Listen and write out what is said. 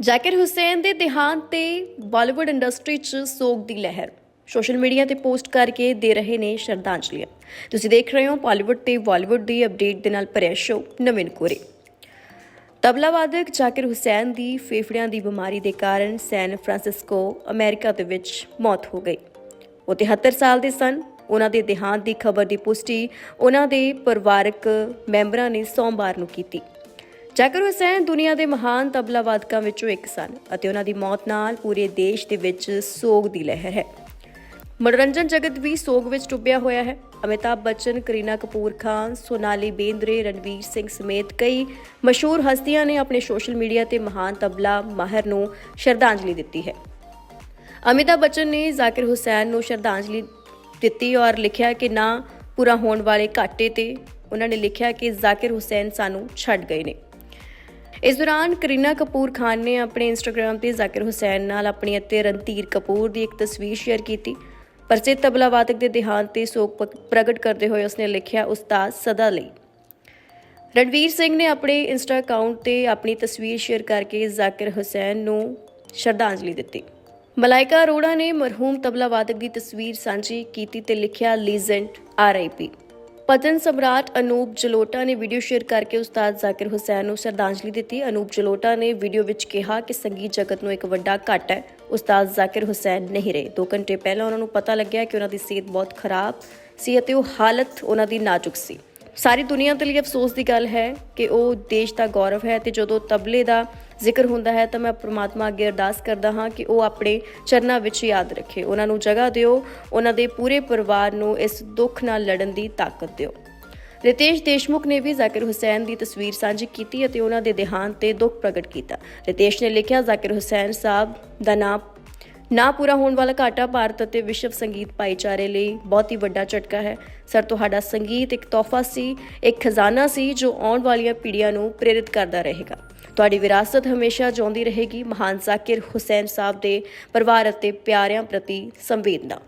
ਜ਼ਾਕਿਰ ਹੁਸੈਨ ਦੇ ਦੇਹਾਂਤ ਤੇ ਬਾਲੀਵੁੱਡ ਇੰਡਸਟਰੀ 'ਚ ਸੋਗ ਦੀ ਲਹਿਰ। ਸੋਸ਼ਲ ਮੀਡੀਆ ਤੇ ਪੋਸਟ ਕਰਕੇ ਦੇ ਰਹੇ ਨੇ ਸ਼ਰਧਾਂਜਲੀਆਂ ਤੁਸੀਂ ਦੇਖ ਰਹੇ ਹੋ ਬਾਲੀਵੁੱਡ ਤੇ ਬਾਲੀਵੁੱਡ ਦੀ ਅਪਡੇਟ ਦੇ ਨਾਲ ਭਰਿਆ ਸ਼ੋ ਨਵੀਨ ਕੋਰੇ। ਤਬਲਾ ਵਾਦਕ ਜ਼ਾਕਿਰ ਹੁਸੈਨ ਦੀ ਫੇਫੜਿਆਂ ਦੀ ਬਿਮਾਰੀ ਦੇ ਕਾਰਨ ਸੈਨ ਫਰਾਂਸਿਸਕੋ, ਅਮਰੀਕਾ ਦੇ ਵਿੱਚ ਮੌਤ ਹੋ ਗਈ। ਉਹ 73 ਸਾਲ ਦੇ ਸਨ। ਉਹਨਾਂ ਦੇ ਦੇਹਾਂਤ ਦੀ ਖਬਰ ਦੀ ਪੁਸ਼ਟੀ ਉਹਨਾਂ ਦੇ ਪਰਿਵਾਰਕ ਮੈਂਬਰਾਂ ਨੇ ਸੋਮਵਾਰ ਨੂੰ ਕੀਤੀ। ਜ਼ਾਕਿਰ ਹੁਸੈਨ ਦੁਨੀਆ ਦੇ ਮਹਾਨ ਤਬਲਾ ਵਾਦਕਾਂ ਵਿੱਚੋਂ ਇੱਕ ਸਨ ਅਤੇ ਉਹਨਾਂ ਦੀ ਮੌਤ ਨਾਲ ਪੂਰੇ ਦੇਸ਼ ਦੇ ਵਿੱਚ ਸੋਗ ਦੀ ਲਹਿਰ ਹੈ। ਮਨੋਰੰਜਨ ਜਗਤ ਵੀ ਸੋਗ ਵਿੱਚ ਡੁੱਬਿਆ ਹੋਇਆ ਹੈ। ਅਮਿਤਾਭ ਬੱਚਨ, ਕਰੀਨਾ ਕਪੂਰ ਖਾਨ, ਸੋਨਾਲੀ ਬੇਂਦਰੇ, ਰਣਵੀਰ ਸਿੰਘ ਸਮੇਤ ਕਈ ਮਸ਼ਹੂਰ ਹਸਤੀਆਂ ਨੇ ਆਪਣੇ ਸੋਸ਼ਲ ਮੀਡੀਆ ਤੇ ਮਹਾਨ ਤਬਲਾ ਮਾਹਰ ਨੂੰ ਸ਼ਰਧਾਂਜਲੀ ਦਿੱਤੀ ਹੈ। ਅਮਿਤਾਭ ਬੱਚਨ ਨੇ ਜ਼ਾਕਿਰ ਹੁਸੈਨ ਨੂੰ ਸ਼ਰਧਾਂਜਲੀ ਦਿੱਤੀ ਔਰ ਲਿਖਿਆ ਕਿ ਨਾ ਪੂਰਾ ਹੋਣ ਵਾਲੇ ਘਾਟੇ ਤੇ ਉਹਨਾਂ ਨੇ ਲਿਖਿਆ ਕਿ ਜ਼ਾਕਿਰ ਹੁਸੈਨ ਸਾਨੂੰ ਛੱਡ ਗਏ ਨੇ। ਇਸ ਦੌਰਾਨ ਕਰੀਨਾ ਕਪੂਰ ਖਾਨ ਨੇ ਆਪਣੇ ਇੰਸਟਾਗ੍ਰam ਤੇ ਜ਼ਾਕਿਰ ਹੁਸੈਨ ਨਾਲ ਆਪਣੀ ਅਤੇ ਰਣਧੀਰ ਕਪੂਰ ਦੀ ਇੱਕ ਤਸਵੀਰ ਸ਼ੇਅਰ ਕੀਤੀ। ਪ੍ਰਸਿੱਧ ਤਬਲਾ ਵਾਦਕ ਦੇ ਦੇਹਾਂਤ ਤੇ ਸੋਗ ਪ੍ਰਗਟ ਕਰਦੇ ਹੋਏ ਉਸਨੇ ਲਿਖਿਆ ਉਸਤਾਦ ਸਦਾ ਲਈ। ਰਣਵੀਰ ਸਿੰਘ ਨੇ ਆਪਣੇ ਇੰਸਟਾ ਅਕਾਊਂਟ ਤੇ ਆਪਣੀ ਤਸਵੀਰ ਸ਼ੇਅਰ ਕਰਕੇ ਜ਼ਾਕਿਰ ਹੁਸੈਨ ਨੂੰ ਸ਼ਰਧਾਂਜਲੀ ਦਿੱਤੀ। ਮਲਾਇਕਾ ਅਰੋੜਾ ਨੇ ਮਰਹੂਮ ਤਬਲਾ ਵਾਦਕ ਦੀ ਤਸਵੀਰ ਸਾਂਝੀ ਕੀਤੀ ਤੇ ਲਿਖਿਆ ਲੀਜੈਂਡ ਆਰਆਈਪੀ ਪਤਨ ਸਮਰਾਟ ਅਨੂਪ ਜਲੋਟਾ ਨੇ ਵੀਡੀਓ ਸ਼ੇਅਰ ਕਰਕੇ ਉਸਤਾਦ ਜ਼ਾਕਿਰ ਹੁਸੈਨ ਨੂੰ ਸ਼ਰਧਾਂਜਲੀ ਦਿੱਤੀ। ਅਨੂਪ ਜਲੋਟਾ ਨੇ ਵੀਡੀਓ ਵਿੱਚ ਕਿਹਾ ਕਿ ਸੰਗੀਤ ਜਗਤ ਨੂੰ ਇੱਕ ਵੱਡਾ ਘਾਟਾ ਹੈ। ਉਸਤਾਦ ਜ਼ਾਕਿਰ ਹੁਸੈਨ ਨਹੀਂ ਰਹੇ। 2 ਘੰਟੇ ਪਹਿਲਾਂ ਉਹਨਾਂ ਨੂੰ ਪਤਾ ਲੱਗਿਆ ਕਿ ਉਹਨਾਂ ਦੀ ਸਿਹਤ ਬਹੁਤ ਖਰਾਬ ਸੀ ਅਤੇ ਉਹ ਹਾਲਤ ਉਹਨਾਂ ਦੀ ਨਾਜ਼ੁਕ ਸੀ। ਸਾਰੀ ਦੁਨੀਆ ਦੇ ਲਈ ਅਫਸੋਸ ਦੀ ਗੱਲ ਹੈ ਕਿ ਉਹ ਦੇਸ਼ ਦਾ ਗੌਰਵ ਹੈ ਤੇ ਜਦੋਂ ਤਬਲੇ ਦਾ ਜ਼ਿਕਰ ਹੁੰਦਾ ਹੈ ਤਾਂ ਮੈਂ ਪ੍ਰਮਾਤਮਾ ਅੱਗੇ ਅਰਦਾਸ ਕਰਦਾ ਹਾਂ ਕਿ ਉਹ ਆਪਣੇ ਚਰਨਾਂ ਵਿੱਚ ਯਾਦ ਰੱਖੇ। ਉਹਨਾਂ ਨੂੰ ਜਗ੍ਹਾ ਦਿਓ, ਉਹਨਾਂ ਦੇ ਪੂਰੇ ਪਰਿਵਾਰ ਨੂੰ ਇਸ ਦੁੱਖ ਨਾਲ ਲੜਨ ਦੀ ਤਾਕਤ ਦਿਓ। ਰਿਤੇਸ਼ ਦੇਸ਼ਮੁਖ ਨੇ ਵੀ ਜ਼ਾਕਿਰ ਹੁਸੈਨ ਦੀ ਤਸਵੀਰ ਸਾਂਝੀ ਕੀਤੀ ਅਤੇ ਉਹਨਾਂ ਦੇ ਦੇਹਾਂਤ ਤੇ ਦੁੱਖ ਪ੍ਰਗਟ ਕੀਤਾ। ਰਿਤੇਸ਼ ਨੇ ਲਿਖਿਆ, ਜ਼ਾਕਿਰ ਹੁਸੈਨ ਸਾਹਿਬ ਦਾ ਨਾਮ ਨਾ ਪੂਰਾ ਹੋਣ ਵਾਲਾ ਘਾਟਾ ਭਾਰਤ ਅਤੇ ਵਿਸ਼ਵ ਸੰਗੀਤ ਭਾਈਚਾਰੇ ਲਈ ਬਹੁਤ ਹੀ ਵੱਡਾ ਝਟਕਾ ਹੈ। ਸਰ, ਤੁਹਾਡਾ ਸੰਗੀਤ ਇੱਕ ਤੋਹਫਾ ਸੀ, ਇੱਕ ਖਜ਼ਾਨਾ ਸੀ ਜੋ ਆਉਣ ਵਾਲੀਆਂ ਪੀੜ੍ਹੀਆਂ ਨੂੰ ਪ੍ਰੇਰਿਤ ਕਰਦਾ ਰਹੇਗਾ। ਤੁਹਾਡੀ ਵਿਰਾਸਤ ਹਮੇਸ਼ਾ ਜਿਉਂਦੀ ਰਹੇਗੀ, ਮਹਾਨ ਜ਼ਾਕਿਰ ਹੁਸੈਨ ਸਾਹਿਬ ਦੇ ਪਰਿਵਾਰ ਅਤੇ ਪਿਆਰਿਆਂ ਪ੍ਰਤੀ ਸੰਵੇਦਨਾ।